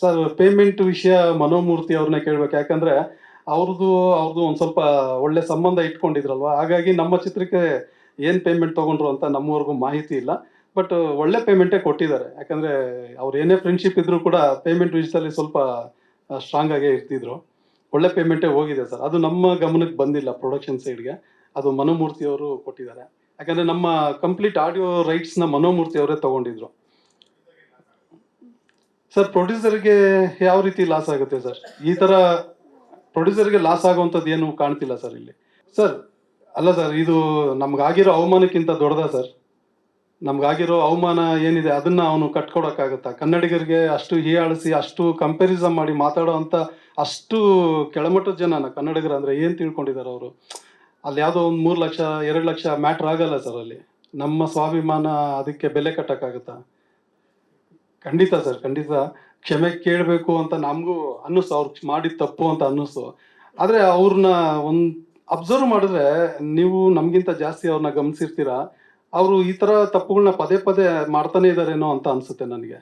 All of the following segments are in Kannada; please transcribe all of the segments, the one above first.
ಸರ್ ಪೇಮೆಂಟ್ ವಿಷಯ ಮನೋಮೂರ್ತಿ ಅವ್ರನ್ನ ಕೇಳ್ಬೇಕು. ಯಾಕಂದ್ರೆ ಅವ್ರದ್ದು ಅವ್ರದ್ದು ಒಂದು ಸ್ವಲ್ಪ ಒಳ್ಳೆ ಸಂಬಂಧ ಇಟ್ಕೊಂಡಿದ್ರಲ್ವಾ? ಹಾಗಾಗಿ ನಮ್ಮ ಚಿತ್ರಕ್ಕೆ ಏನ್ ಪೇಮೆಂಟ್ ತಗೊಂಡ್ರು ಅಂತ ನಮ್ಮವರೆಗೂ ಮಾಹಿತಿ ಇಲ್ಲ. ಬಟ್ ಒಳ್ಳೆ ಪೇಮೆಂಟೇ ಕೊಟ್ಟಿದ್ದಾರೆ. ಯಾಕಂದ್ರೆ ಅವ್ರು ಏನೇ ಫ್ರೆಂಡ್ಶಿಪ್ ಇದ್ರು ಕೂಡ ಪೇಮೆಂಟ್ ವಿಷಯದಲ್ಲಿ ಸ್ವಲ್ಪ ಸ್ಟ್ರಾಂಗ್ ಆಗೇ ಇರ್ತಿದ್ರು. ಒಳ್ಳೆ ಪೇಮೆಂಟೇ ಹೋಗಿದೆ ಸರ್. ಅದು ನಮ್ಮ ಗಮನಕ್ಕೆ ಬಂದಿಲ್ಲ ಪ್ರೊಡಕ್ಷನ್ ಸೈಡ್ಗೆ ಅದು ಮನೋಮೂರ್ತಿ ಅವರು ಕೊಟ್ಟಿದ್ದಾರೆ. ಯಾಕಂದ್ರೆ ನಮ್ಮ ಕಂಪ್ಲೀಟ್ ಆಡಿಯೋ ರೈಟ್ಸ್ನ ಮನೋಮೂರ್ತಿ ಅವರೇ ತಗೊಂಡಿದ್ರು. ಸರ್ ಪ್ರೊಡ್ಯೂಸರ್ಗೆ ಯಾವ ರೀತಿ ಲಾಸ್ ಆಗುತ್ತೆ ಸರ್? ಈ ತರ ಪ್ರೊಡ್ಯೂಸರ್ಗೆ ಲಾಸ್ ಆಗುವಂಥದ್ದು ಏನು ಕಾಣ್ತಿಲ್ಲ ಸರ್ ಇಲ್ಲಿ. ಸರ್, ಅಲ್ಲ ಸರ್, ಇದು ನಮ್ಗಾಗಿರೋ ಅವಮಾನಕ್ಕಿಂತ ದೊಡ್ಡದ ಸರ್? ನಮ್ಗಾಗಿರೋ ಅವಮಾನ ಏನಿದೆ, ಅದನ್ನ ಅವನು ಕಟ್ಕೊಡಕ್ಕಾಗತ್ತಾ? ಕನ್ನಡಿಗರಿಗೆ ಅಷ್ಟು ಹೀಯಾಳಿಸಿ, ಅಷ್ಟು ಕಂಪ್ಯಾರಿಸನ್ ಮಾಡಿ ಮಾತಾಡೋ ಅಂತ ಅಷ್ಟು ಕೆಳಮಟ್ಟದ ಜನನ, ಕನ್ನಡಿಗರು ಅಂದ್ರೆ ಏನ್ ತಿಳ್ಕೊಂಡಿದ್ದಾರೆ ಅವರು? ಅಲ್ಲಿ ಯಾವುದೋ ಒಂದು ಮೂರು ಲಕ್ಷ, ಎರಡು ಲಕ್ಷ ಮ್ಯಾಟ್ರ್ ಆಗಲ್ಲ ಸರ್ ಅಲ್ಲಿ. ನಮ್ಮ ಸ್ವಾಭಿಮಾನ ಅದಕ್ಕೆ ಬೆಲೆ ಕಟ್ಟಕ್ಕಾಗತ್ತಾ? ಖಂಡಿತ ಸರ್ ಖಂಡಿತ. ಕ್ಷಮೆ ಕೇಳಬೇಕು ಅಂತ ನಮಗೂ ಅನ್ನಿಸ್ತು, ಅವ್ರು ಮಾಡಿದ ತಪ್ಪು ಅಂತ ಅನ್ನಿಸ್ತು. ಆದರೆ ಅವ್ರನ್ನ ಒಂದು ಅಬ್ಸರ್ವ್ ಮಾಡಿದ್ರೆ ನೀವು ನಮಗಿಂತ ಜಾಸ್ತಿ ಅವ್ರನ್ನ ಗಮನಿಸಿರ್ತೀರಾ? ಅವರು ಈ ಥರ ತಪ್ಪುಗಳನ್ನ ಪದೇ ಪದೇ ಮಾಡ್ತಾನೆ ಇದ್ದಾರೇನೋ ಅಂತ ಅನಿಸುತ್ತೆ ನನಗೆ.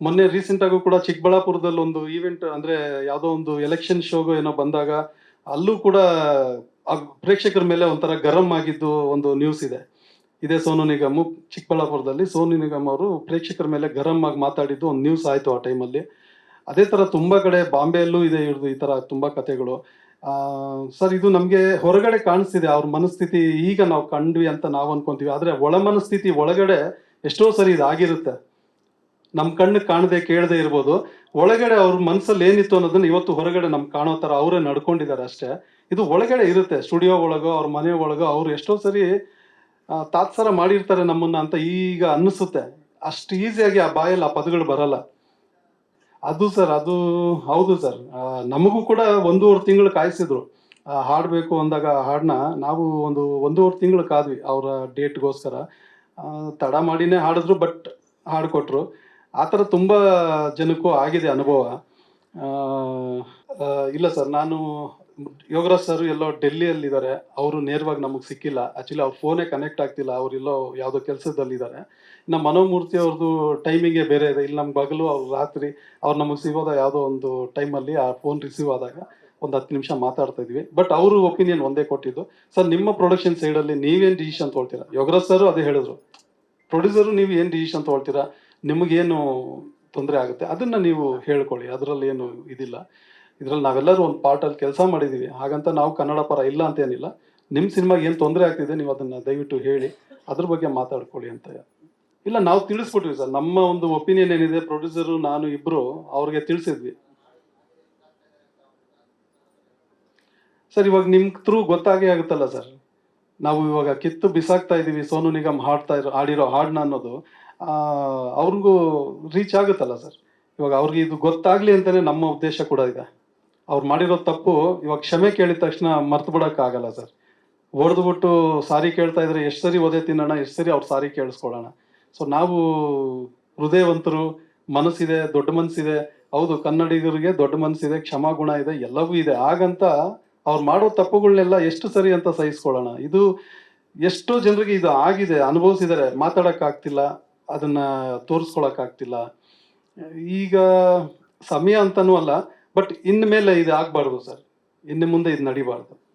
ಮೊನ್ನೆ ರೀಸೆಂಟಾಗೂ ಕೂಡ ಚಿಕ್ಕಬಳ್ಳಾಪುರದಲ್ಲಿ ಒಂದು ಈವೆಂಟ್ ಅಂದರೆ ಯಾವುದೋ ಒಂದು ಎಲೆಕ್ಷನ್ ಶೋಗೋ ಏನೋ ಬಂದಾಗ, ಅಲ್ಲೂ ಕೂಡ ಪ್ರೇಕ್ಷಕರ ಮೇಲೆ ಒಂಥರ ಗರಂ ಆಗಿದ್ದು ಒಂದು ನ್ಯೂಸ್ ಇದೆ. ಇದೇ ಸೋನು ನಿಗಮ್ ಚಿಕ್ಕಬಳ್ಳಾಪುರದಲ್ಲಿ. ಸೋನು ನಿಗಮ್ ಅವರು ಪ್ರೇಕ್ಷಕರ ಮೇಲೆ ಗರಂ ಆಗಿ ಮಾತಾಡಿದ್ದು ಒಂದು ನ್ಯೂಸ್ ಆಯ್ತು ಆ ಟೈಮಲ್ಲಿ ಅದೇ ತರ ತುಂಬಾ ಕಡೆ ಬಾಂಬೆಯಲ್ಲೂ ಇದೆ ಇವ್ರದ್ದು ಈ ತರ ತುಂಬಾ ಕಥೆಗಳು ಸರ್, ಇದು ನಮ್ಗೆ ಹೊರಗಡೆ ಕಾಣಿಸ್ತಿದೆ. ಅವ್ರ ಮನಸ್ಥಿತಿ ಈಗ ನಾವು ಕಂಡ್ವಿ ಅಂತ ನಾವು ಅನ್ಕೊಂತೀವಿ. ಆದ್ರೆ ಒಳ ಮನಸ್ಥಿತಿ ಒಳಗಡೆ ಎಷ್ಟೋ ಸರಿ ಇದಾಗಿರುತ್ತೆ ನಮ್ ಕಣ್ಣು ಕಾಣದೆ ಕೇಳದೆ ಇರ್ಬೋದು. ಒಳಗಡೆ ಅವ್ರ ಮನಸ್ಸಲ್ಲಿ ಏನಿತ್ತು ಅನ್ನೋದನ್ನ ಇವತ್ತು ಹೊರಗಡೆ ನಮ್ಗೆ ಕಾಣೋ ತರ ಅವರೇ ನಡ್ಕೊಂಡಿದ್ದಾರೆ ಅಷ್ಟೇ. ಇದು ಒಳಗಡೆ ಇರುತ್ತೆ. ಸ್ಟುಡಿಯೋ ಒಳಗೋ, ಅವ್ರ ಮನೆ ಒಳಗೋ, ಅವ್ರು ಎಷ್ಟೋ ಸರಿ ತಾತ್ಸಾರ ಮಾಡಿರ್ತಾರೆ ನಮ್ಮನ್ನ ಅಂತ ಈಗ ಅನ್ನಿಸುತ್ತೆ. ಅಷ್ಟು ಈಸಿಯಾಗಿ ಆ ಬಾಯಲ್ಲಿ ಆ ಪದಗಳು ಬರಲ್ಲ. ಅದು ಸರ್, ಅದು ಹೌದು ಸರ್. ನಮಗೂ ಕೂಡ ಒಂದೂವರೆ ತಿಂಗಳು ಕಾಯಿಸಿದ್ರು. ಹಾಡಬೇಕು ಅಂದಾಗ ಹಾಡನ್ನ ನಾವು ಒಂದು ಒಂದೂವರೆ ತಿಂಗಳು ಕಾದ್ವಿ ಅವರ ಡೇಟ್ಗೋಸ್ಕರ. ತಡ ಮಾಡಿನೇ ಹಾಡಿದ್ರು, ಬಟ್ ಹಾಡ್ಕೊಟ್ರು. ಆ ಥರ ತುಂಬ ಜನಕ್ಕೂ ಆಗಿದೆ ಅನುಭವ. ಇಲ್ಲ ಸರ್, ನಾನು ಯೋಗರಾಜ್ ಸರ್ ಎಲ್ಲೋ ಡೆಲ್ಲಿಯಲ್ಲಿ ಇದ್ದಾರೆ ಅವರು ನೇರವಾಗಿ ನಮಗೆ ಸಿಕ್ಕಿಲ್ಲ. ಆಕ್ಚುಲಿ ಅವ್ರ ಫೋನೇ ಕನೆಕ್ಟ್ ಆಗ್ತಿಲ್ಲ. ಅವರೆಲ್ಲೋ ಯಾವುದೋ ಕೆಲಸದಲ್ಲಿದ್ದಾರೆ. ನಮ್ಮ ಮನೋಮೂರ್ತಿ ಅವ್ರದ್ದು ಟೈಮಿಂಗೇ ಬೇರೆ ಇದೆ. ಇಲ್ಲಿ ನಮ್ಮ ಬಗಲು ಅವ್ರು ರಾತ್ರಿ ಅವ್ರು ನಮಗೆ ಸಿಗೋದ ಯಾವುದೋ ಒಂದು ಟೈಮಲ್ಲಿ ಆ ಫೋನ್ ರಿಸೀವ್ ಆದಾಗ ಒಂದು ಹತ್ತು ನಿಮಿಷ ಮಾತಾಡ್ತಾ ಇದ್ವಿ. ಬಟ್ ಅವರು ಒಪಿನಿಯನ್ ಒಂದೇ ಕೊಟ್ಟಿದ್ದು. ಸರ್ ನಿಮ್ಮ ಪ್ರೊಡಕ್ಷನ್ ಸೈಡಲ್ಲಿ ನೀವೇನು ಡಿಸಿಷನ್ ತೊಗೊಳ್ತೀರಾ? ಯೋಗರಾಜ್ ಸರ್ ಅದೇ ಹೇಳಿದ್ರು. ಪ್ರೊಡ್ಯೂಸರು ನೀವು ಏನು ಡಿಸಿಷನ್ ತೊಗೊಳ್ತೀರಾ? ನಿಮಗೇನು ತೊಂದರೆ ಆಗುತ್ತೆ? ಅದನ್ನ ನೀವು ಹೇಳ್ಕೊಳ್ಳಿ. ಅದರಲ್ಲಿ ಏನು ಇದಿಲ್ಲ. ಇದ್ರಲ್ಲಿ ನಾವೆಲ್ಲರೂ ಒಂದು ಪಾರ್ಟಲ್ಲಿ ಕೆಲಸ ಮಾಡಿದ್ದೀವಿ ಹಾಗಂತ ನಾವು ಕನ್ನಡ ಪರ ಇಲ್ಲ ಅಂತ ಏನಿಲ್ಲ ನಿಮ್ಮ ಸಿನಿಮಾಗೆ ಏನು ತೊಂದರೆ ಆಗ್ತಿದೆ ನೀವು ಅದನ್ನ ದಯವಿಟ್ಟು ಹೇಳಿ. ಅದ್ರ ಬಗ್ಗೆ ಮಾತಾಡ್ಕೊಳ್ಳಿ ಅಂತ. ಇಲ್ಲ, ನಾವು ತಿಳಿಸ್ಬಿಟ್ವಿ ಸರ್. ನಮ್ಮ ಒಂದು ಒಪಿನಿಯನ್ ಏನಿದೆ, ಪ್ರೊಡ್ಯೂಸರು, ನಾನು, ಇಬ್ರು, ಅವ್ರಿಗೆ ತಿಳಿಸಿದ್ವಿ. ಸರ್, ಇವಾಗ ನಿಮ್ ಥ್ರೂ ಗೊತ್ತಾಗೇ ಆಗುತ್ತಲ್ಲ ಸರ್? ನಾವು ಇವಾಗ ಕಿತ್ತು ಬಿಸಾಕ್ತಾ ಇದೀವಿ, ಸೋನು ನಿಗಮ್ ಹಾಡ್ತಾ ಇರೋ, ಹಾಡಿರೋ ಹಾಡ್ನ ಅನ್ನೋದು. ಅವ್ರಿಗೂ ರೀಚ್ ಆಗುತ್ತಲ್ಲ ಸರ್? ಇವಾಗ ಅವ್ರಿಗೆ ಇದು ಗೊತ್ತಾಗ್ಲಿ ಅಂತಾನೆ ನಮ್ಮ ಉದ್ದೇಶ ಕೂಡ ಇದೆ. ಅವ್ರು ಮಾಡಿರೋ ತಪ್ಪು. ಇವಾಗ ಕ್ಷಮೆ ಕೇಳಿದ ತಕ್ಷಣ ಮರ್ತು ಬಿಡೋಕ್ಕಾಗಲ್ಲ ಸರ್. ಹೊಡೆದ್ಬಿಟ್ಟು ಸಾರಿ ಕೇಳ್ತಾ ಇದ್ರೆ ಎಷ್ಟು ಸರಿ ಒದೆ ತಿನ್ನೋಣ, ಎಷ್ಟು ಸರಿ ಅವ್ರು ಸಾರಿ ಕೇಳಿಸ್ಕೊಳ್ಳೋಣ. ಸೊ ನಾವು ಹೃದಯವಂತರು, ಮನಸ್ಸಿದೆ, ದೊಡ್ಡ ಮನಸ್ಸಿದೆ. ಹೌದು, ಕನ್ನಡಿಗರಿಗೆ ದೊಡ್ಡ ಮನಸ್ಸಿದೆ ಕ್ಷಮಾಗುಣ ಇದೆ, ಎಲ್ಲವೂ ಇದೆ. ಹಾಗಂತ ಅವ್ರು ಮಾಡೋ ತಪ್ಪುಗಳನ್ನೆಲ್ಲ ಎಷ್ಟು ಸರಿ ಅಂತ ಸಹಿಸ್ಕೊಳ್ಳೋಣ. ಇದು ಎಷ್ಟೋ ಜನರಿಗೆ ಇದು ಆಗಿದೆ, ಅನುಭವಿಸಿದರೆ. ಮಾತಾಡೋಕ್ಕಾಗ್ತಿಲ್ಲ ಅದನ್ನು ತೋರಿಸ್ಕೊಳಕ್ಕಾಗ್ತಿಲ್ಲ ಈಗ ಸಮಯ ಅಂತನೂ ಅಲ್ಲ ಬಟ್ ಇನ್ಮೇಲೆ ಮೇಲೆ ಇದು ಆಗ್ಬಾರ್ದು ಸರ್. ಇನ್ನು ಮುಂದೆ ಇದು ನಡಿಬಾರ್ದು.